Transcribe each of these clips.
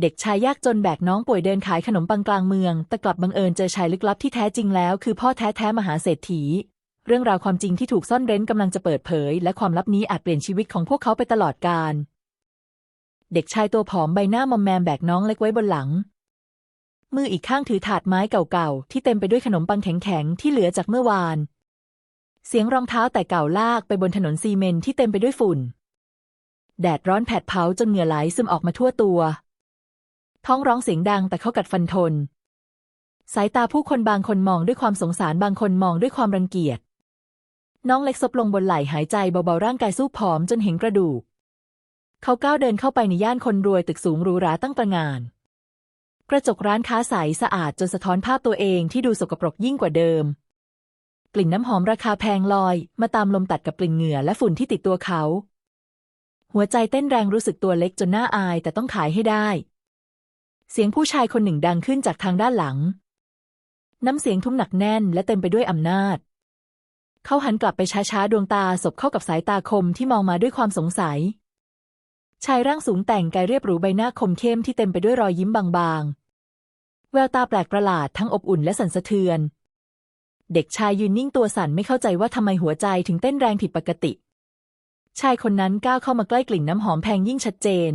เด็กชายยากจนแบกน้องป่วยเดินขายขนมปังกลางเมือง แต่กลับบังเอิญเจอชายลึกลับที่แท้จริงแล้วคือพ่อแท้แท้ๆมหาเศรษฐี เรื่องราวความจริงที่ถูกซ่อนเร้นกำลังจะเปิดเผย และความลับนี้อาจเปลี่ยนชีวิตของพวกเขาไปตลอดกาล เด็กชายตัวผอมใบหน้ามอมแมมแบกน้องเล็กไว้บนหลัง มืออีกข้างถือถาดไม้เก่าๆที่เต็มไปด้วยขนมปังแข็งๆที่เหลือจากเมื่อวาน เสียงรองเท้าแต่เก่าลากไปบนถนนซีเมนที่เต็มไปด้วยฝุ่น แดดร้อนแผดเผาจนเหงื่อไหลซึมออกมาทั่วตัว ท้องร้องเสียงดังแต่เขากัดฟันทน สายตาผู้คนบางคนมองด้วยความสงสารบางคนมองด้วยความรังเกียจ น้องเล็กซบลงบนไหล่หายใจเบาๆร่างกายสู้ผอมจนเห็นกระดูก เขาก้าวเดินเข้าไปในย่านคนรวยตึกสูงหรูหราตั้งตระงาน กระจกร้านค้าใสสะอาดจนสะท้อนภาพตัวเองที่ดูสกปรกยิ่งกว่าเดิม กลิ่นน้ำหอมราคาแพงลอย มาตามลมตัดกับกลิ่นเหงื่อและฝุ่นที่ติดตัวเขา หัวใจเต้นแรงรู้สึกตัวเล็กจนน่าอายแต่ต้องขายให้ได้ เสียงผู้ชายคนหนึ่งดังขึ้นจากทางด้านหลัง น้ำเสียงทุ้มหนักแน่นและเต็มไปด้วยอำนาจ เขาหันกลับไปช้าๆ ดวงตาสบเข้ากับสายตาคมที่มองมาด้วยความสงสัย ชายร่างสูงแต่งกายเรียบหรูใบหน้าคมเข้มที่เต็มไปด้วยรอยยิ้มบางๆ แววตาแปลกประหลาดทั้งอบอุ่นและสั่นสะเทือน เด็กชายยืนนิ่งตัวสั่นไม่เข้าใจว่าทำไมหัวใจถึงเต้นแรงผิดปกติ ชายคนนั้นก้าวเข้ามาใกล้กลิ่นน้ำหอมแพงยิ่งชัดเจน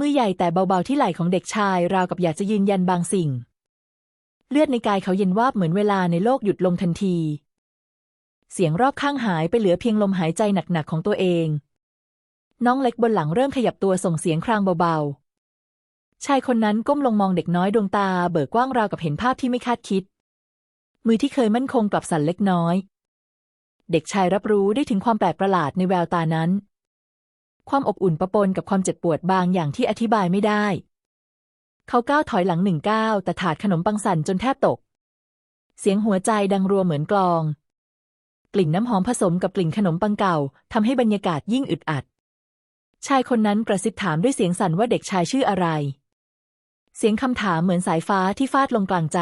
มือใหญ่แต่เบาๆที่ไหล่ของเด็กชาย ราวกับอยากจะยืนยันบางสิ่ง เลือดในกายเขาเย็นวาบเหมือนเวลาในโลกหยุดลงทันที เสียงรอบข้างหายไปเหลือเพียงลมหายใจหนักๆของตัวเอง น้องเล็กบนหลังเริ่มขยับตัวส่งเสียงครางเบาๆ ชายคนนั้นก้มลงมองเด็กน้อยดวงตาเบิกกว้างราวกับเห็นภาพที่ไม่คาดคิด มือที่เคยมั่นคงกลับสั่นเล็กน้อย เด็กชายรับรู้ได้ถึงความแปลกประหลาดในแววตานั้น ความอบอุ่นปะปนกับความเจ็บปวดบางอย่างที่อธิบายไม่ได้ เขาก้าวถอยหลังหนึ่งก้าวแต่ถาดขนมปังสั่นจนแทบตก เสียงหัวใจดังรัวเหมือนกลอง กลิ่นน้ำหอมผสมกับกลิ่นขนมปังเก่าทำให้บรรยากาศยิ่งอึดอัด ชายคนนั้นกระซิบถามด้วยเสียงสั่นว่าเด็กชายชื่ออะไร เสียงคำถามเหมือนสายฟ้าที่ฟาดลงกลางใจ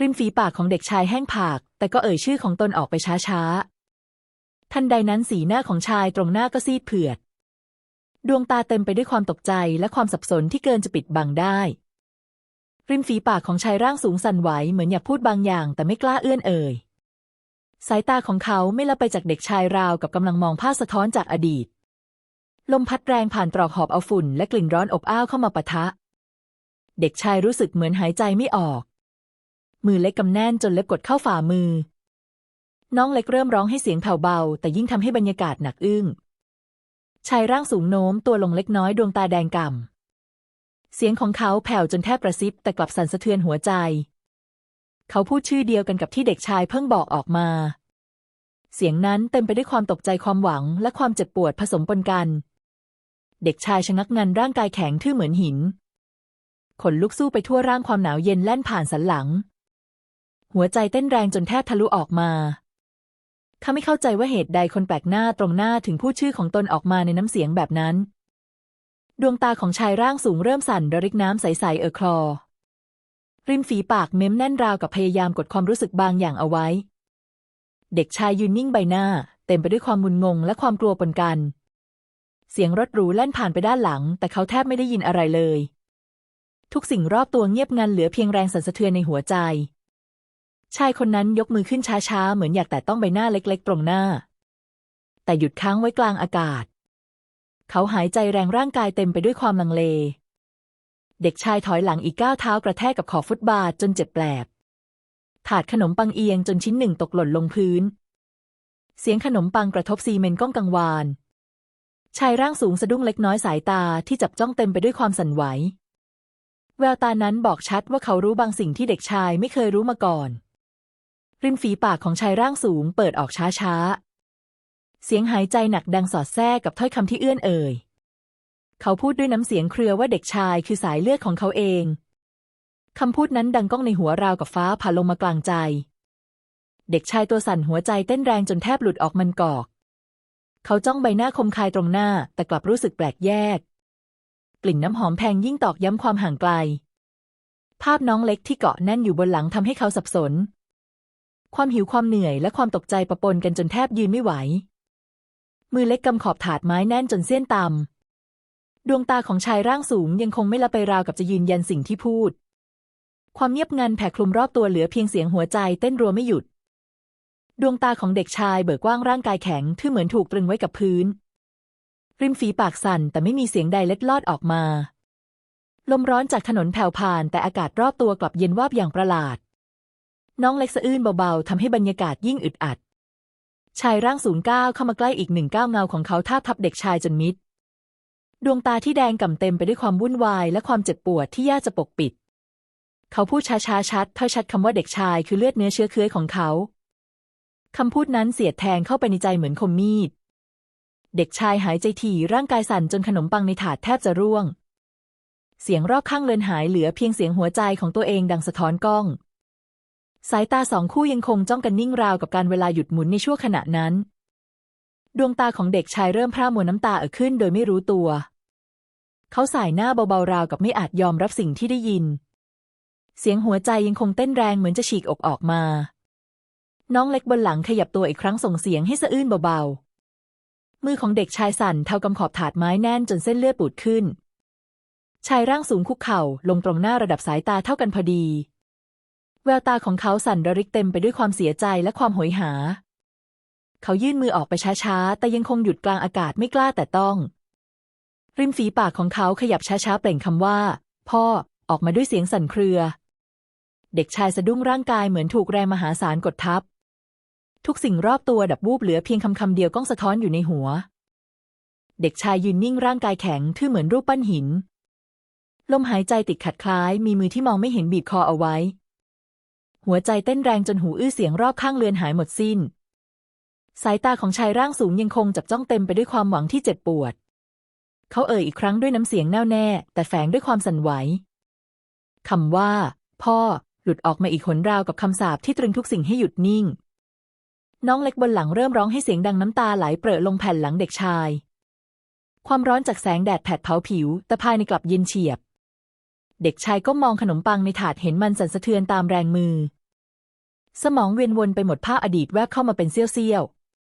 ริมฝีปากของเด็กชายแห้งผาก แต่ก็เอ่ยชื่อของตนออกไปช้าๆ ทันใดนั้นสีหน้าของชายตรงหน้าก็ซีดเผือด ดวงตาเต็มไปด้วยความตกใจและความสับสนที่เกินจะปิดบังได้ ริมฝีปากของชายร่างสูงสั่นไหวเหมือนอยากพูดบางอย่างแต่ไม่กล้าเอื้อนเอ่ย สายตาของเขาไม่ละไปจากเด็กชายราวกับกำลังมองภาพสะท้อนจากอดีต ลมพัดแรงผ่านตรอกหอบเอาฝุ่นและกลิ่นร้อนอบอ้าวเข้ามาปะทะ เด็กชายรู้สึกเหมือนหายใจไม่ออก มือเล็กกำแน่นจนเล็บกดเข้าฝ่ามือ น้องเล็กเริ่มร้องให้เสียงแผ่วเบา แต่ยิ่งทำให้บรรยากาศหนักอึ้ง ชายร่างสูงโน้มตัวลงเล็กน้อยดวงตาแดงก่ำ เสียงของเขาแผ่วจนแทบกระซิบ แต่กลับสั่นสะเทือนหัวใจ เขาพูดชื่อเดียวกันกับที่เด็กชายเพิ่งบอกออกมา เสียงนั้นเต็มไปด้วยความตกใจความหวังและความเจ็บปวดผสมปนกัน เด็กชายชะงักงันร่างกายแข็งทื่อเหมือนหิน ขนลุกสู้ไปทั่วร่างความหนาวเย็นแล่นผ่านสันหลัง หัวใจเต้นแรงจนแทบทะลุออกมา ขาไม่เข้าใจว่าเหตุใดคนแปลกหน้าตรงหน้าถึงพูดชื่อของตนออกมาในน้ำเสียงแบบนั้น ดวงตาของชายร่างสูงเริ่มสั่นระริกน้ำใสๆเอ่อคลอ ริมฝีปากเม้มแน่นราวกับพยายามกดความรู้สึกบางอย่างเอาไว้ เด็กชายยืนนิ่งใบหน้า เต็มไปด้วยความงุนงงและความกลัวปนกัน เสียงรถหรูแล่นผ่านไปด้านหลัง แต่เขาแทบไม่ได้ยินอะไรเลย ทุกสิ่งรอบตัวเงียบงันเหลือเพียงแรงสั่นสะเทือนในหัวใจ ชายคนนั้นยกมือขึ้นช้าๆ เหมือนอยากแตะต้องใบหน้าเล็กๆตรงหน้า แต่หยุดค้างไว้กลางอากาศ เขาหายใจแรงร่างกายเต็มไปด้วยความลังเล เด็กชายถอยหลังอีกก้าวเท้ากระแทกกับขอบฟุตบาทจนเจ็บแปลบ ถาดขนมปังเอียงจนชิ้นหนึ่งตกหล่นลงพื้น เสียงขนมปังกระทบซีเมนต์ก้องกังวาน ชายร่างสูงสะดุ้งเล็กน้อยสายตาที่จับจ้องเต็มไปด้วยความสั่นไหว แววตานั้นบอกชัดว่าเขารู้บางสิ่งที่เด็กชายไม่เคยรู้มาก่อน ริมฝีปากของชายร่างสูงเปิดออกช้าๆ เสียงหายใจหนักดังสอดแทรกกับถ้อยคำที่เอื้อนเอ่ย เขาพูดด้วยน้ำเสียงเครือว่าเด็กชายคือสายเลือดของเขาเอง คำพูดนั้นดังก้องในหัวราวกับฟ้าผ่าลงมากลางใจ เด็กชายตัวสั่นหัวใจเต้นแรงจนแทบหลุดออกมันกอก เขาจ้องใบหน้าคมคายตรงหน้าแต่กลับรู้สึกแปลกแยก กลิ่นน้ำหอมแพงยิ่งตอกย้ำความห่างไกล ภาพน้องเล็กที่เกาะแน่นอยู่บนหลังทำให้เขาสับสน ความหิวความเหนื่อยและความตกใจปะปนกันจนแทบยืนไม่ไหว มือเล็กกำขอบถาดไม้แน่นจนเส้นตำดวงตาของชายร่างสูงยังคงไม่ละไปราวกับจะยืนยันสิ่งที่พูด ความเงียบงันแผ่คลุมรอบตัวเหลือเพียงเสียงหัวใจเต้นรัวไม่หยุด ดวงตาของเด็กชายเบิกกว้างร่างกายแข็งทื่อเหมือนถูกตรึงไว้กับพื้น ริมฝีปากสั่นแต่ไม่มีเสียงใดเล็ดลอดออกมา ลมร้อนจากถนนแผ่วผ่านแต่อากาศรอบตัวกลับเย็นวาบอย่างประหลาด น้องเล็กสะอื้นเบาๆทำให้บรรยากาศยิ่งอึดอัด ชายร่างสูงก้าวเข้ามาใกล้อีกหนึ่งก้าวเงาของเขาท่าทับเด็กชายจนมิด ดวงตาที่แดงก่ำเต็มไปด้วยความวุ่นวายและความเจ็บปวดที่ยากจะปกปิด เขาพูดช้าๆชัดถ้อยชัดคำว่าเด็กชายคือเลือดเนื้อเชื้อเคื้อของเขาคำพูดนั้นเสียดแทงเข้าไปในใจเหมือนคมมีด เด็กชายหายใจถี่ร่างกายสั่นจนขนมปังในถาดแทบจะร่วง เสียงรอบข้างเลือนหายเหลือเพียงเสียงหัวใจของตัวเองดังสะท้อนกล้อง สายตาสองคู่ยังคงจ้องกันนิ่งราวกับการเวลาหยุดหมุนในชั่วขณะนั้น ดวงตาของเด็กชายเริ่มพร่ามัวน้ำตาเอ่อขึ้นโดยไม่รู้ตัว เขาสายหน้าเบาๆราวกับไม่อาจยอมรับสิ่งที่ได้ยิน เสียงหัวใจยังคงเต้นแรงเหมือนจะฉีกอกออกมา น้องเล็กบนหลังขยับตัวอีกครั้งส่งเสียงให้สะอื้นเบาๆ มือของเด็กชายสั่นเท่ากำขอบถาดไม้แน่นจนเส้นเลือดปูดขึ้น ชายร่างสูงคุกเข่าลงตรงหน้าระดับสายตาเท่ากันพอดี แววตาของเขาสั่นระริกเต็มไปด้วยความเสียใจและความโหยหา เขายื่นมือออกไปช้าๆ แต่ยังคงหยุดกลางอากาศไม่กล้าแต่ต้อง ริมฝีปากของเขาขยับช้าๆ เปล่งคำว่า พ่อ ออกมาด้วยเสียงสั่นเครือ เด็กชายสะดุ้งร่างกายเหมือนถูกแรงมหาศาลกดทับ ทุกสิ่งรอบตัวดับวูบเหลือเพียงคำคำเดียวก้องสะท้อนอยู่ในหัว เด็กชายยืนนิ่งร่างกายแข็งทื่อเหมือนรูปปั้นหิน ลมหายใจติดขัดคล้าย มีมือที่มองไม่เห็นบีบคอเอาไว้ หัวใจเต้นแรงจนหูอื้อเสียงรอบข้างเลือนหายหมดสิ้น สายตาของชายร่างสูงยังคงจับจ้องเต็มไปด้วยความหวังที่เจ็บปวด เขาเอ่ยอีกครั้งด้วยน้ำเสียงแน่วแน่ แต่แฝงด้วยความสั่นไหวคำว่า พ่อ หลุดออกมาอีกหนราวกับคำสาปที่ตรึงทุกสิ่งให้หยุดนิ่ง น้องเล็กบนหลังเริ่มร้องให้เสียงดังน้ำตาไหลเปรอะลงแผ่นหลังเด็กชาย ความร้อนจากแสงแดดแผดเผาผิว แต่ภายในกลับเย็นเฉียบ เด็กชายก็มองขนมปังในถาดเห็นมันสั่นสะเทือนตามแรงมือ สมองเวียนวนไปหมดภาพอดีตแวบเข้ามาเป็นเสี้ยว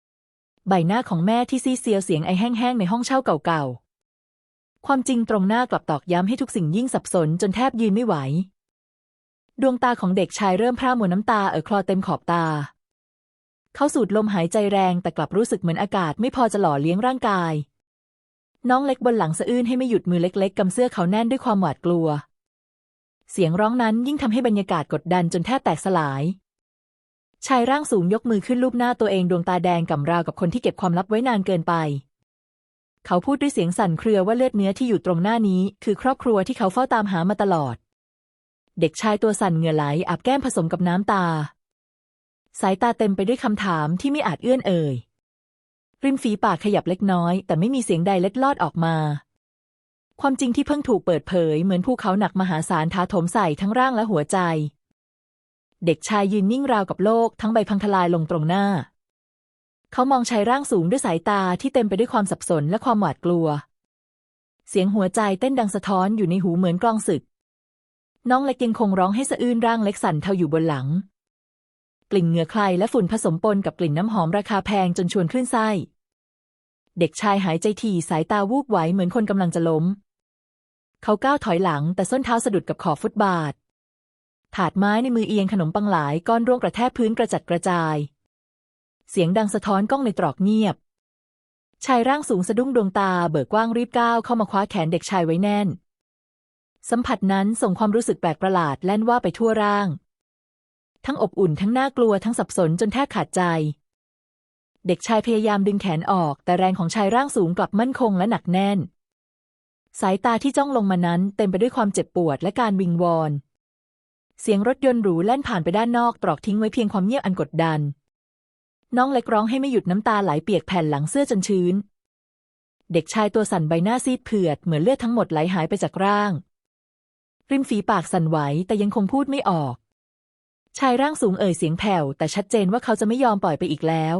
ๆ ใบหน้าของแม่ที่ซีเซียวเสียงไอแห้งๆในห้องเช่าเก่าๆ ความจริงตรงหน้ากลับตอกย้ำให้ทุกสิ่งยิ่งสับสนจนแทบยืนไม่ไหว ดวงตาของเด็กชายเริ่มพร่ามัวน้ำตาเอ่อคลอเต็มขอบตา เขาสูดลมหายใจแรงแต่กลับรู้สึกเหมือนอากาศไม่พอจะหล่อเลี้ยงร่างกาย น้องเล็กบนหลังสะอื้นให้ไม่หยุดมือเล็กๆกำเสื้อเขาแน่นด้วยความหวาดกลัว เสียงร้องนั้นยิ่งทำให้บรรยากาศกดดันจนแทบแตกสลาย ชายร่างสูงยกมือขึ้นลูบหน้าตัวเองดวงตาแดงก่ำราวกับคนที่เก็บความลับไว้นานเกินไป เขาพูดด้วยเสียงสั่นเครือว่าเลือดเนื้อที่อยู่ตรงหน้านี้ คือครอบครัวที่เขาเฝ้าตามหามาตลอด เด็กชายตัวสั่นเหงื่อไหลอาบแก้มผสมกับน้ำตา สายตาเต็มไปด้วยคำถามที่ไม่อาจเอื้อนเอ่ย ริมฝีปากขยับเล็กน้อย แต่ไม่มีเสียงใดเล็ดลอดออกมา ความจริงที่เพิ่งถูกเปิดเผย เหมือนภูเขาหนักมหาศาลท้าถมใส่ทั้งร่างและหัวใจ เด็กชายยืนนิ่งราวกับโลกทั้งใบพังทลายลงตรงหน้า เขามองชายร่างสูงด้วยสายตาที่เต็มไปด้วยความสับสนและความหวาดกลัว เสียงหัวใจเต้นดังสะท้อนอยู่ในหูเหมือนกลองศึก น้องเล็กยังคงร้องให้สะอื้นร่างเล็กสั่นเทาอยู่บนหลัง กลิ่นเหงื่อใครและฝุ่นผสมปนกับกลิ่นน้ำหอมราคาแพงจนชวนคลื่นไส้ เด็กชายหายใจถี่สายตาวูบไหวเหมือนคนกำลังจะล้ม เขาก้าวถอยหลังแต่ส้นเท้าสะดุดกับขอบฟุตบาท ถาดไม้ในมือเอียงขนมปังหลายก้อนร่วงกระแทกพื้นกระจัดกระจาย เสียงดังสะท้อนกล้องในตรอกเงียบ ชายร่างสูงสะดุ้งดวงตาเบิกกว้างรีบก้าวเข้ามาคว้าแขนเด็กชายไว้แน่น สัมผัสนั้นส่งความรู้สึกแปลกประหลาดแล่นว่าไปทั่วร่าง ทั้งอบอุ่นทั้งน่ากลัวทั้งสับสนจนแทบขาดใจ เด็กชายพยายามดึงแขนออก แต่แรงของชายร่างสูงกลับมั่นคงและหนักแน่น สายตาที่จ้องลงมานั้นเต็มไปด้วยความเจ็บปวดและการวิงวอน เสียงรถยนต์หรูแล่นผ่านไปด้านนอกตรอกทิ้งไว้เพียงความเงียบอันกดดัน น้องเล็กร้องให้ไม่หยุดน้ำตาไหลเปียกแผ่นหลังเสื้อจนชื้น เด็กชายตัวสั่นใบหน้าซีดเผือดเหมือนเลือดทั้งหมดไหลหายไปจากร่าง ริมฝีปากสั่นไหวแต่ยังคงพูดไม่ออก ชายร่างสูงเอ่ยเสียงแผ่วแต่ชัดเจนว่าเขาจะไม่ยอมปล่อยไปอีกแล้ว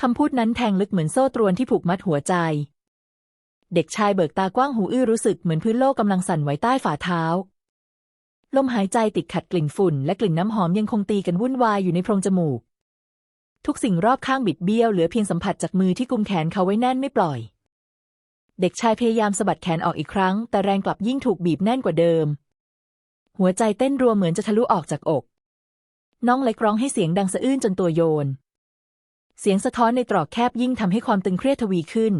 คำพูดนั้นแทงลึกเหมือนโซ่ตรวนที่ผูกมัดหัวใจ เด็กชายเบิกตากว้างหูอื้อรู้สึกเหมือนพื้นโลกกำลังสั่นไหวใต้ฝ่าเท้า ลมหายใจติดขัดกลิ่นฝุ่น และกลิ่นน้ำหอมยังคงตีกันวุ่นวายอยู่ในโพรงจมูก ทุกสิ่งรอบข้างบิดเบี้ยวเหลือเพียงสัมผัสจากมือที่กุมแขนเขาไว้แน่นไม่ปล่อย เด็กชายพยายามสะบัดแขนออกอีกครั้ง แต่แรงกลับยิ่งถูกบีบแน่นกว่าเดิม หัวใจเต้นรัวเหมือนจะทะลุออกจากอก น้องเล็กร้องให้เสียงดังสะอื้นจนตัวโยน เสียงสะท้อนในตรอกแคบยิ่งทำให้ความตึงเครียดทวีขึ้น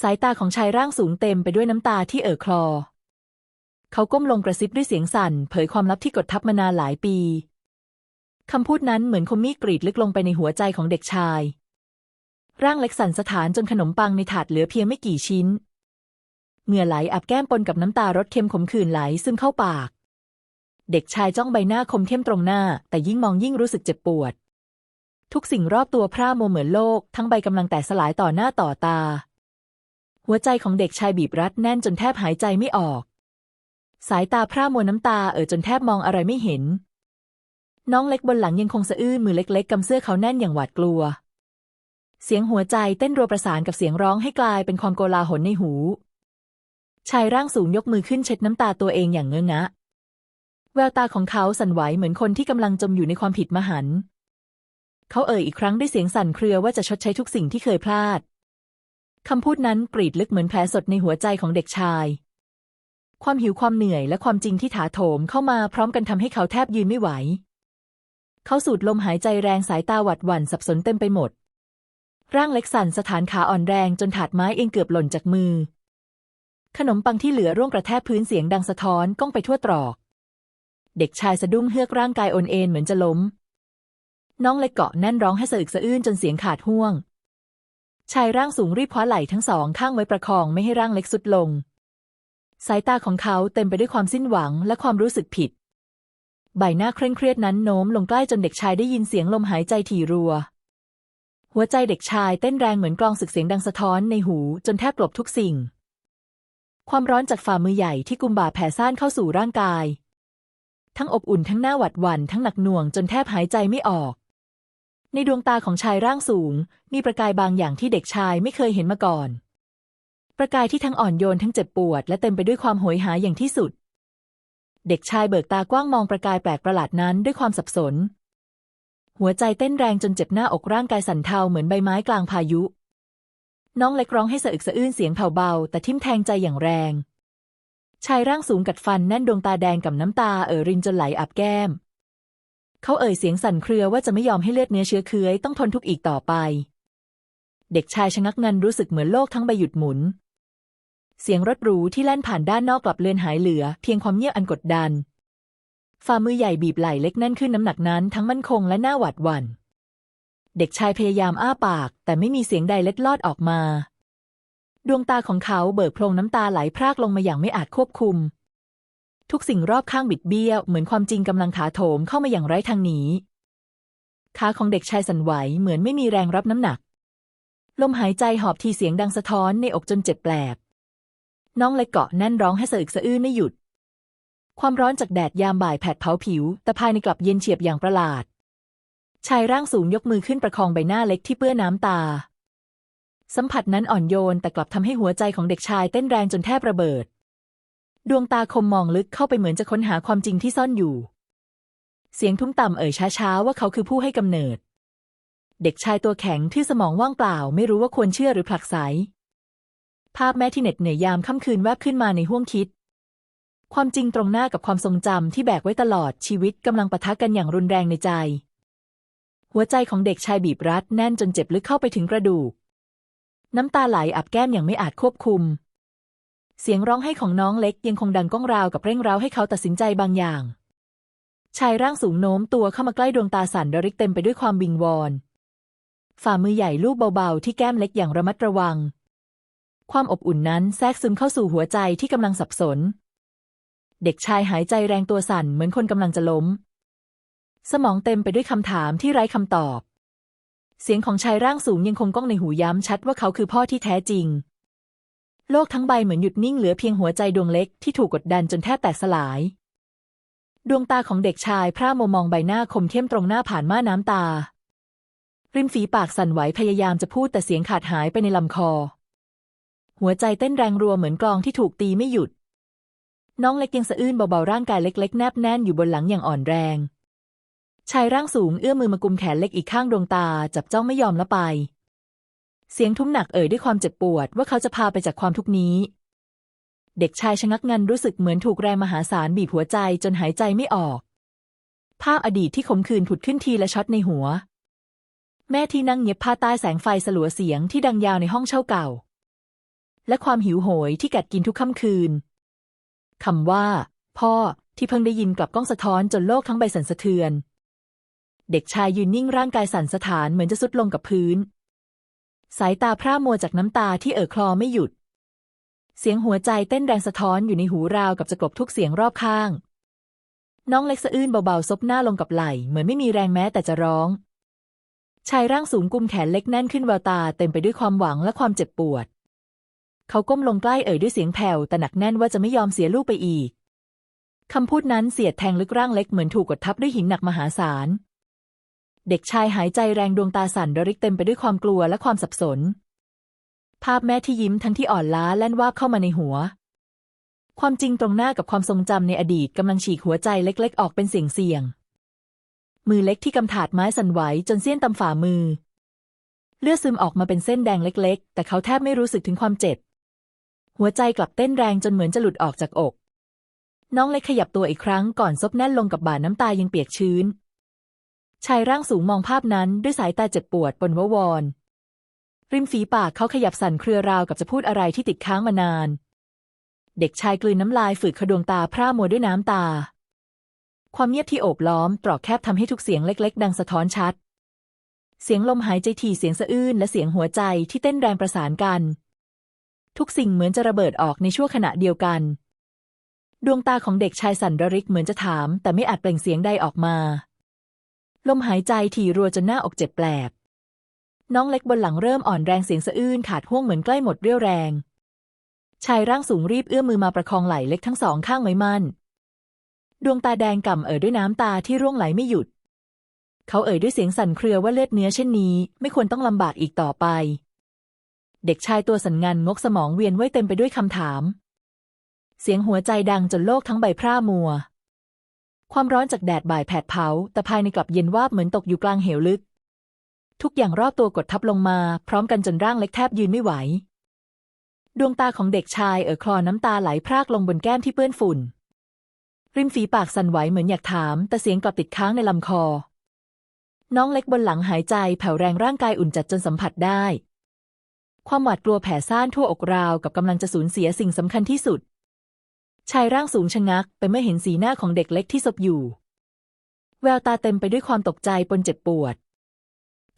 สายตาของชายร่างสูงเต็มไปด้วยน้ำตาที่เอ่อคลอ เขาก้มลงกระซิบด้วยเสียงสั่น เผยความลับที่กดทับมานานหลายปี คำพูดนั้นเหมือนคมมีดกรีดลึกลงไปในหัวใจของเด็กชาย ร่างเล็กสั่นสะท้านจนขนมปังในถาดเหลือเพียงไม่กี่ชิ้น เหงื่อไหลอับแก้มปนกับน้ำตารสเค็มขมขื่นไหลซึมเข้าปาก เด็กชายจ้องใบหน้าคมเข้มตรงหน้า แต่ยิ่งมองยิ่งรู้สึกเจ็บปวด ทุกสิ่งรอบตัวพร่ามัวเหมือนโลก ทั้งใบกำลังแตกสลายต่อหน้าต่อตา หัวใจของเด็กชายบีบรัดแน่นจนแทบหายใจไม่ออก สายตาพร่ามัวน้ำตาเอ่อจนแทบมองอะไรไม่เห็น น้องเล็กบนหลังยังคงสะอื้นมือเล็กๆกำเสื้อเขาแน่นอย่างหวาดกลัว เสียงหัวใจเต้นรัวประสานกับเสียงร้องให้กลายเป็นความโกลาหลในหู ชายร่างสูงยกมือขึ้นเช็ดน้ำตาตัวเองอย่างเงอะงะแววตาของเขาสั่นไหวเหมือนคนที่กำลังจมอยู่ในความผิดมหันต์เขาเอ่ยอีกครั้งด้วยเสียงสั่นเครือว่าจะชดใช้ทุกสิ่งที่เคยพลาดคำพูดนั้นกรีดลึกเหมือนแผลสดในหัวใจของเด็กชาย ความหิวความเหนื่อยและความจริงที่ถาโถมเข้ามาพร้อมกันทำให้เขาแทบยืนไม่ไหว เขาสูดลมหายใจแรงสายตาหวัดหวั่นสับสนเต็มไปหมด ร่างเล็กสั่นสถานขาอ่อนแรงจนถาดไม้เองเกือบหล่นจากมือ ขนมปังที่เหลือร่วงกระแทกพื้นเสียงดังสะท้อนก้องไปทั่วตรอก เด็กชายสะดุ้งเฮือกร่างกายโอนเอ็นเหมือนจะล้ม น้องเล็กเกาะแน่นร้องให้สะอึกสะอื้นจนเสียงขาดห่วง ชายร่างสูงรีบคว้าไหล่ทั้งสองข้างไว้ประคองไม่ให้ร่างเล็กสุดลง สายตาของเขาเต็มไปด้วยความสิ้นหวังและความรู้สึกผิด ใบหน้าเคร่งเครียดนั้นโน้มลงใกล้จนเด็กชายได้ยินเสียงลมหายใจถี่รัว หัวใจเด็กชายเต้นแรงเหมือนกลองศึกเสียงดังสะท้อนในหูจนแทบกลบทุกสิ่ง ความร้อนจากฝ่ามือใหญ่ที่กุมบ่าแผ่ซ่านเข้าสู่ร่างกาย ทั้งอบอุ่นทั้งหน้าหวัดหวั่นทั้งหนักหน่วงจนแทบหายใจไม่ออก ในดวงตาของชายร่างสูง มีประกายบางอย่างที่เด็กชายไม่เคยเห็นมาก่อน ประกายที่ทั้งอ่อนโยนทั้งเจ็บปวด และเต็มไปด้วยความโหยหาอย่างที่สุด เด็กชายเบิกตากว้างมองประกายแปลกประหลาดนั้นด้วยความสับสน หัวใจเต้นแรงจนเจ็บหน้าอกร่างกายสั่นเทาเหมือนใบไม้กลางพายุ น้องเล็กร้องให้สะอึกสะอื้นเสียงแผ่วเบาแต่ทิ่มแทงใจอย่างแรง ชายร่างสูงกัดฟันแน่นดวงตาแดงกับน้ำตาเอ่อรินจนไหลอาบแก้ม เขาเอ่ยเสียงสั่นเครือว่าจะไม่ยอมให้เลือดเนื้อเชื้อเคื้อยต้องทนทุกข์อีกต่อไปเด็กชายชะงักงันรู้สึกเหมือนโลกทั้งใบหยุดหมุน เสียงรถหรูที่แล่นผ่านด้านนอกกลับเลือนหายเหลือ เพียงความเงียบอันกดดัน ฝ่ามือใหญ่บีบไหล่เล็กแน่นขึ้นน้ำหนักนั้นทั้งมั่นคงและน่าหวาดหวัน่น เด็กชายพยายามอ้าปาก แต่ไม่มีเสียงใดเล็ดลอดออกมา ดวงตาของเขาเบิกโพรงน้ำตาไหลพรากลงมาอย่างไม่อาจควบคุม ทุกสิ่งรอบข้างบิดเบี้ยวเหมือนความจริงกำลังถาโถมเข้ามาอย่างไร้ทางหนีขาของเด็กชายสั่นไหวเหมือนไม่มีแรงรับน้ำหนัก ลมหายใจหอบทีเสียงดังสะท้อนในอกจนเจ็บแปลบ น้องเล็กเกาะแน่นร้องให้สะอึกสะอื้นไม่หยุด ความร้อนจากแดดยามบ่ายแผดเผาผิว แต่ภายในกลับเย็นเฉียบอย่างประหลาด ชายร่างสูงยกมือขึ้นประคองใบหน้าเล็กที่เปื้อนน้ำตา สัมผัสนั้นอ่อนโยนแต่กลับทำให้หัวใจของเด็กชายเต้นแรงจนแทบระเบิด ดวงตาคมมองลึกเข้าไปเหมือนจะค้นหาความจริงที่ซ่อนอยู่ เสียงทุ้มต่ำเอ่ยช้าๆว่าเขาคือผู้ให้กำเนิด เด็กชายตัวแข็งที่สมองว่างเปล่า ไม่รู้ว่าควรเชื่อหรือผลักไส ภาพแม่ที่เหน็ดเหนื่อยยามค่ำคืนแวบขึ้นมาในห้วงคิด ความจริงตรงหน้ากับความทรงจำที่แบกไว้ตลอดชีวิตกำลังปะทะกันอย่างรุนแรงในใจ หัวใจของเด็กชายบีบรัดแน่นจนเจ็บลึกเข้าไปถึงกระดูก น้ำตาไหลอับแก้มอย่างไม่อาจควบคุม เสียงร้องไห้ของน้องเล็กยังคงดังก้องราวกับเร่งร้าวให้เขาตัดสินใจบางอย่าง ชายร่างสูงโน้มตัวเข้ามาใกล้ดวงตาสันดริกเต็มไปด้วยความวิงวอนฝ่ามือใหญ่ลูบเบาๆที่แก้มเล็กอย่างระมัดระวัง ความอบอุ่นนั้นแทรกซึมเข้าสู่หัวใจที่กำลังสับสน เด็กชายหายใจแรงตัวสั่นเหมือนคนกำลังจะล้ม สมองเต็มไปด้วยคำถามที่ไร้คำตอบ เสียงของชายร่างสูงยังคงก้องในหูย้ำชัดว่าเขาคือพ่อที่แท้จริง โลกทั้งใบเหมือนหยุดนิ่งเหลือเพียงหัวใจดวงเล็กที่ถูกกดดันจนแทบแตกสลาย ดวงตาของเด็กชายพร่าโมวมองใบหน้าคมเข้มตรงหน้าผ่านม่าน้ำตาริมฝีปากสั่นไหวพยายามจะพูดแต่เสียงขาดหายไปในลำคอ หัวใจเต้นแรงรัวเหมือนกลองที่ถูกตีไม่หยุด น้องเล็กยังสะอื้นเบาๆร่างกายเล็ก ๆ แนบแน่นอยู่บนหลังอย่างอ่อนแรง ชายร่างสูงเอื้อมมือมากุมแขนเล็กอีกข้างดวงตาจับจ้องไม่ยอมละไป เสียงทุ้มหนักเอ่ยด้วยความเจ็บปวดว่าเขาจะพาไปจากความทุกนี้ เด็กชายชะงักงันรู้สึกเหมือนถูกแรงมหาศาลบีบหัวใจจนหายใจไม่ออก ภาพอดีตที่ขมขื่นผุดขึ้นทีละช็อตในหัว แม่ที่นั่งเงียบผ้าใต้แสงไฟสลัวเสียงที่ดังยาวในห้องเช่าเก่า และความหิวโหยที่กัดกินทุกค่ำคืนคำว่า พ่อที่เพิ่งได้ยินกลับก้องสะท้อนจนโลกทั้งใบสั่นสะเทือน เด็กชายยืนนิ่งร่างกายสั่นสะท้านเหมือนจะสุดลงกับพื้น สายตาพร่ามัวจากน้ำตาที่เอ่อคลอไม่หยุด เสียงหัวใจเต้นแรงสะท้อนอยู่ในหูราวกับจะกลบทุกเสียงรอบข้าง น้องเล็กสะอื้นเบาๆซบหน้าลงกับไหล่เหมือนไม่มีแรงแม้แต่จะร้องชายร่างสูงกุมแขนเล็กแน่นขึ้นแววตาเต็มไปด้วยความหวังและความเจ็บปวด เขาก้มลงใกล้เอ่ยด้วยเสียงแผ่วแต่หนักแน่นว่าจะไม่ยอมเสียลูกไปอีก คำพูดนั้นเสียดแทงลึกร่างเล็กเหมือนถูกกดทับด้วยหินหนักมหาศาล เด็กชายหายใจแรงดวงตาสั่นระริกเต็มไปด้วยความกลัวและความสับสน ภาพแม่ที่ยิ้มทั้งที่อ่อนล้าแล่นวาบเข้ามาในหัว ความจริงตรงหน้ากับความทรงจำในอดีตกำลังฉีกหัวใจเล็กๆ ออกเป็นเสียงเสียงมือเล็กที่กำถาดไม้สั่นไหวจนเสี้ยนตำฝ่ามือ เลือดซึมออกมาเป็นเส้นแดงเล็ก ๆ แต่เขาแทบไม่รู้สึกถึงความเจ็บ หัวใจกลับเต้นแรงจนเหมือนจะหลุดออกจากอก น้องเล็กขยับตัวอีกครั้งก่อนซบแน่นลงกับบ่าน้ำตายังเปียกชื้น ชายร่างสูงมองภาพนั้นด้วยสายตาเจ็บปวดปนววรริมฝีปากเขาขยับสั่นเครือราวกับจะพูดอะไรที่ติดค้างมานาน เด็กชายกลืนน้ำลายฝืดขดวงตาพร่ามัวด้วยน้ำตา ความเงียบที่โอบล้อมตรอกแคบทำให้ทุกเสียงเล็ก ๆ ดังสะท้อนชัด เสียงลมหายใจถี่เสียงสะอื้นและเสียงหัวใจที่เต้นแรงประสานกัน ทุกสิ่งเหมือนจะระเบิดออกในชั่วขณะเดียวกัน ดวงตาของเด็กชายสันระริกเหมือนจะถาม แต่ไม่อาจเปล่งเสียงใดออกมา ลมหายใจถี่รัวจนหน้าอกเจ็บแปลบ น้องเล็กบนหลังเริ่มอ่อนแรงเสียงสะอื้นขาดห่วงเหมือนใกล้หมดเรี่ยวแรง ชายร่างสูงรีบเอื้อมมือมาประคองไหล่เล็กทั้งสองข้างไว้มั่น ดวงตาแดงก่ำเอ่ยด้วยน้ำตาที่ร่วงไหลไม่หยุด เขาเอ่ยด้วยเสียงสั่นเครือว่าเลือดเนื้อเช่นนี้ ไม่ควรต้องลำบากอีกต่อไป เด็กชายตัวสันงันงกสมองเวียนไว้เต็มไปด้วยคำถาม เสียงหัวใจดังจนโลกทั้งใบพร่ามัว ความร้อนจากแดดบ่ายแผดเผา แต่ภายในกลับเย็นวาบเหมือนตกอยู่กลางเหวลึก ทุกอย่างรอบตัวกดทับลงมา พร้อมกันจนร่างเล็กแทบยืนไม่ไหว ดวงตาของเด็กชายเอ่อคลอน้ำตาไหลพรากลงบนแก้มที่เปื้อนฝุ่น ริมฝีปากสั่นไหวเหมือนอยากถาม แต่เสียงกลับติดค้างในลำคอ น้องเล็กบนหลังหายใจแผ่วแรงร่างกายอุ่นจัดจนสัมผัสได้ ความหวาดกลัวแผ่ซ่านทั่วอกราวกับกำลังจะสูญเสียสิ่งสำคัญที่สุด ชายร่างสูงชะงักไปเมื่อเห็นสีหน้าของเด็กเล็กที่ซบอยู่ แววตาเต็มไปด้วยความตกใจปนเจ็บปวด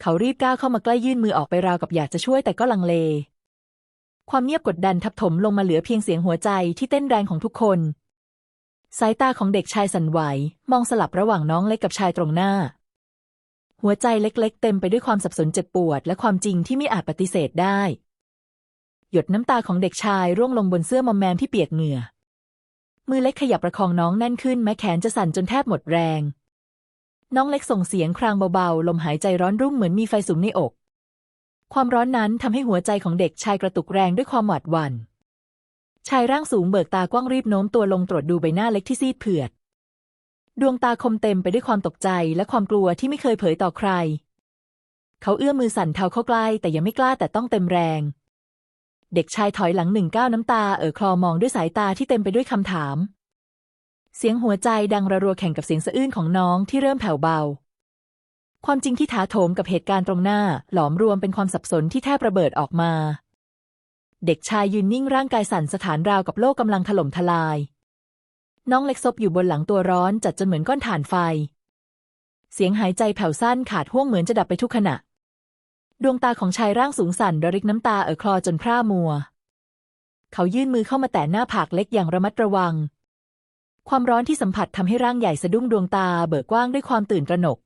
เขารีบก้าวเข้ามาใกล้ยื่นมือออกไปราวกับอยากจะช่วยแต่ก็ลังเล ความเงียบกดดันทับถมลงมาเหลือเพียงเสียงหัวใจที่เต้นแรงของทุกคน สายตาของเด็กชายสั่นไหว มองสลับระหว่างน้องเล็กกับชายตรงหน้า หัวใจเล็กๆ เต็มไปด้วยความสับสนเจ็บปวด และความจริงที่ไม่อาจปฏิเสธได้ หยดน้ำตาของเด็กชายร่วงลงบนเสื้อมอมแมมที่เปียกเหงื่อ มือเล็กขยับประคองน้องแน่นขึ้นแม้แขนจะสั่นจนแทบหมดแรง น้องเล็กส่งเสียงครางเบาๆ ลมหายใจร้อนรุ่มเหมือนมีไฟสุมในอก ความร้อนนั้นทำให้หัวใจของเด็กชายกระตุกแรงด้วยความหวาดหวัน่นชายร่างสูงเบิกตากว้างรีบโน้มตัวลงตรวจดูใบหน้าเล็กที่ซีดเผือด ดวงตาคมเต็มไปด้วยความตกใจและความกลัวที่ไม่เคยเผยต่อใคร เขาเอื้อมมือสั่นเทาเข้าใกล้แต่ยังไม่กล้าแต่ต้องเต็มแรง เด็กชายถอยหลังหนึ่งก้าวน้ำตาเอ่อคลอมองด้วยสายตาที่เต็มไปด้วยคำถาม เสียงหัวใจดังระรัวแข่งกับเสียงสะอื้นของน้องที่เริ่มแผ่วเบา ความจริงที่ถาโถมกับเหตุการณ์ตรงหน้า หลอมรวมเป็นความสับสนที่แทบระเบิดออกมา เด็กชายยืนนิ่งร่างกายสั่นสถานราวกับโลกกำลังถล่มทลาย น้องเล็กซบอยู่บนหลังตัวร้อนจัดจนเหมือนก้อนถ่านไฟ เสียงหายใจแผ่วสั้นขาดห่วงเหมือนจะดับไปทุกขณะ ดวงตาของชายร่างสูงสั่นระริกน้ำตาเอ่อคลอจนพร่ามัว เขายื่นมือเข้ามาแตะหน้าผากเล็กอย่างระมัดระวัง ความร้อนที่สัมผัสทำให้ร่างใหญ่สะดุ้งดวงตาเบิกกว้างด้วยความตื่นตระหนก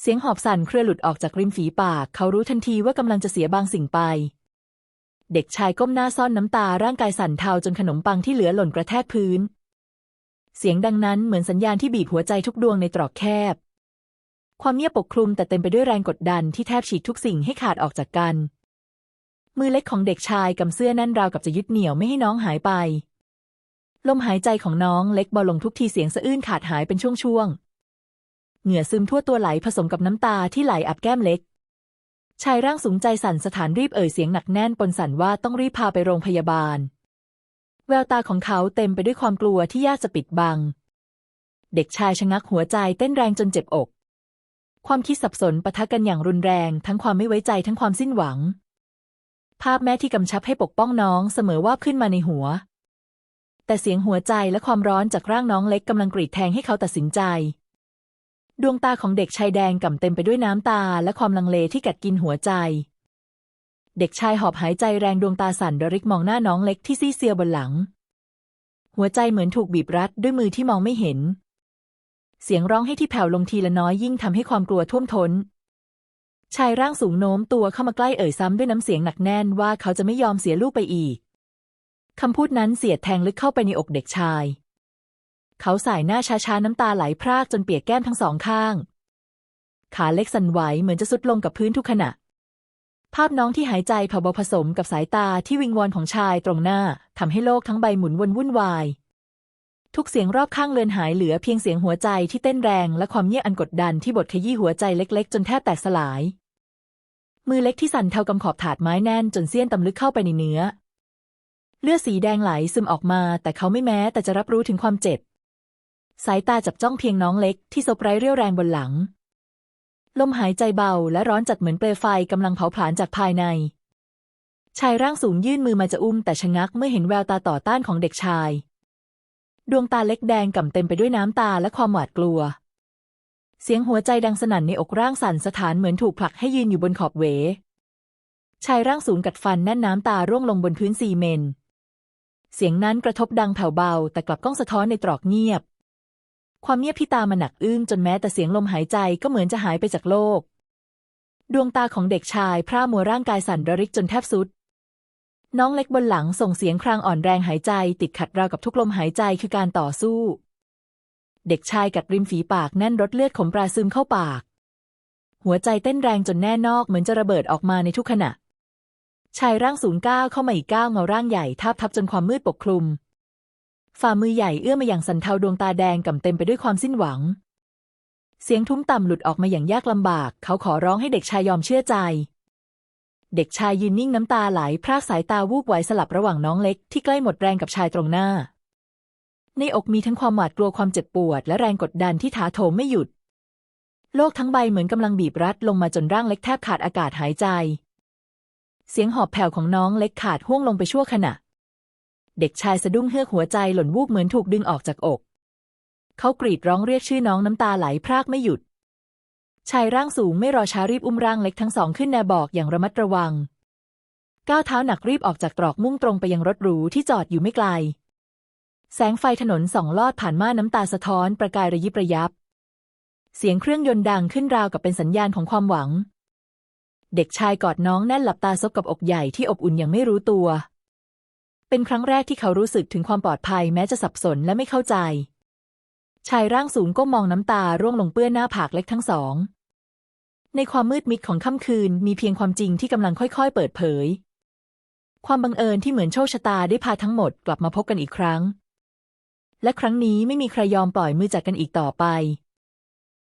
เสียงหอบสั่นเครือหลุดออกจากริมฝีปาก เขารู้ทันทีว่ากำลังจะเสียบางสิ่งไปเด็กชายก้มหน้าซ่อนน้ำตาร่างกายสั่นเทาจนขนมปังที่เหลือหล่นกระแทกพื้น เสียงดังนั้นเหมือนสัญญาณที่บีบหัวใจทุกดวงในตรอกแคบ ความเงียบปกคลุมแต่เต็มไปด้วยแรงกดดันที่แทบฉีกทุกสิ่งให้ขาดออกจากกัน มือเล็กของเด็กชายกำเสื้อแน่นราวกับจะยึดเหนี่ยวไม่ให้น้องหายไป ลมหายใจของน้องเล็กเบาลงทุกทีเสียงสะอื้นขาดหายเป็นช่วงๆ เหงื่อซึมทั่วตัวไหลผสมกับน้ำตาที่ไหลอับแก้มเล็ก ชายร่างสูงใจสั่นสถานรีบเอ่ยเสียงหนักแน่นปนสั่นว่าต้องรีบพาไปโรงพยาบาล แววตาของเขาเต็มไปด้วยความกลัวที่ยากจะปิดบัง เด็กชายชะงักหัวใจเต้นแรงจนเจ็บอก ความคิดสับสนปะทะกันอย่างรุนแรง ทั้งความไม่ไว้ใจทั้งความสิ้นหวัง ภาพแม่ที่กำชับให้ปกป้องน้องเสมอว่าขึ้นมาในหัว แต่เสียงหัวใจและความร้อนจากร่างน้องเล็กกำลังกรีดแทงให้เขาตัดสินใจ ดวงตาของเด็กชายแดงก่ำเต็มไปด้วยน้ำตาและความลังเลที่กัดกินหัวใจ เด็กชายหอบหายใจแรงดวงตาสั่นระริกมองหน้าน้องเล็กที่ซีเซียวบนหลัง หัวใจเหมือนถูกบีบรัดด้วยมือที่มองไม่เห็น เสียงร้องให้ที่แผ่วลงทีละน้อยยิ่งทำให้ความกลัวท่วมท้น ชายร่างสูงโน้มตัวเข้ามาใกล้เอ่ยซ้ำด้วยน้ำเสียงหนักแน่นว่าเขาจะไม่ยอมเสียลูกไปอีกคำพูดนั้นเสียดแทงลึกเข้าไปในอกเด็กชาย เขาสายหน้าช้าๆน้ำตาไหลพรากจนเปียกแก้มทั้งสองข้าง ขาเล็กสั่นไหวเหมือนจะสุดลงกับพื้นทุกขณะ ภาพน้องที่หายใจผบผสมกับสายตาที่วิงวอนของชายตรงหน้าทำให้โลกทั้งใบหมุนวนวุ่นวาย ทุกเสียงรอบข้างเลือนหายเหลือเพียงเสียงหัวใจที่เต้นแรงและความเงียบอันกดดันที่บดขยี้หัวใจเล็กๆ จนแทบแตกสลาย มือเล็กที่สั่นเทากำขอบถาดไม้แน่นจนเสี้ยนตำลึกเข้าไปในเนื้อ เลือดสีแดงไหลซึมออกมา แต่เขาไม่แม้แต่จะรับรู้ถึงความเจ็บ สายตาจับจ้องเพียงน้องเล็กที่ซบไร้เรี่ยวแรงบนหลัง ลมหายใจเบาและร้อนจัดเหมือนเปลวไฟกำลังเผาผลาญจากภายใน ชายร่างสูงยื่นมือมาจะอุ้มแต่ชะงักเมื่อเห็นแววตาต่อต้านของเด็กชาย ดวงตาเล็กแดงก่ำเต็มไปด้วยน้ำตาและความหวาดกลัว เสียงหัวใจดังสนั่นในอกร่างสั่นสถานเหมือนถูกผลักให้ยืนอยู่บนขอบเว ชายร่างสูงกัดฟันแน่นน้ำตาร่วงลงบนพื้นซีเมนต์เสียงนั้นกระทบดังแผ่วเบาแต่กลับก้องสะท้อนในตรอกเงียบ ความเงียบที่ตามมาหนักอึ้งจนแม้แต่เสียงลมหายใจก็เหมือนจะหายไปจากโลก ดวงตาของเด็กชายพร่ามัวร่างกายสั่นระริกจนแทบสุด น้องเล็กบนหลังส่งเสียงครางอ่อนแรงหายใจติดขัดราวกับทุกลมหายใจคือการต่อสู้ เด็กชายกัดริมฝีปากแน่นรสเลือดขมปราซึมเข้าปาก หัวใจเต้นแรงจนแน่นอกเหมือนจะระเบิดออกมาในทุกขณะชายร่างสูงก้าวเข้ามาอีกก้าวเงาร่างใหญ่ทับทับจนความมืดปกคลุม ฝ่ามือใหญ่เอื้อมมาอย่างสันเทาดวงตาแดงก่ำเต็มไปด้วยความสิ้นหวัง เสียงทุ้มต่ำหลุดออกมาอย่างยากลำบาก เขาขอร้องให้เด็กชายยอมเชื่อใจ เด็กชายยืนนิ่งน้ำตาไหลพรากสายตาวูบไหวสลับระหว่างน้องเล็กที่ใกล้หมดแรงกับชายตรงหน้า ในอกมีทั้งความหวาดกลัวความเจ็บปวด และแรงกดดันที่ถาโถมไม่หยุด โลกทั้งใบเหมือนกำลังบีบรัดลงมาจนร่างเล็กแทบขาดอากาศหายใจ เสียงหอบแผ่วของน้องเล็กขาดห่วงลงไปชั่วขณะ เด็กชายสะดุ้งเฮือกหัวใจหล่นวูบเหมือนถูกดึงออกจากอก เขากรีดร้องเรียกชื่อน้องน้ำตาไหลพรากไม่หยุด ชายร่างสูงไม่รอช้ารีบอุ้มร่างเล็กทั้งสองขึ้นแนบอกอย่างระมัดระวัง ก้าวเท้าหนักรีบออกจากตรอกมุ่งตรงไปยังรถหรูที่จอดอยู่ไม่ไกล แสงไฟถนนส่องลอดผ่านม่านน้ำตาสะท้อนประกายระยิบระยับ เสียงเครื่องยนต์ดังขึ้นราวกับเป็นสัญญาณของความหวัง เด็กชายกอดน้องแน่นหลับตาซบกับอกใหญ่ที่อบอุ่นอย่างไม่รู้ตัว เป็นครั้งแรกที่เขารู้สึกถึงความปลอดภัยแม้จะสับสนและไม่เข้าใจ ชายร่างสูงก็มองน้ำตาร่วงลงเปื้อนหน้าผากเล็กทั้งสอง ในความมืดมิดของค่ำคืนมีเพียงความจริงที่กำลังค่อยๆ เปิดเผย ความบังเอิญที่เหมือนโชคชะตาได้พาทั้งหมดกลับมาพบกันอีกครั้ง และครั้งนี้ไม่มีใครยอมปล่อยมือจากกันอีกต่อไป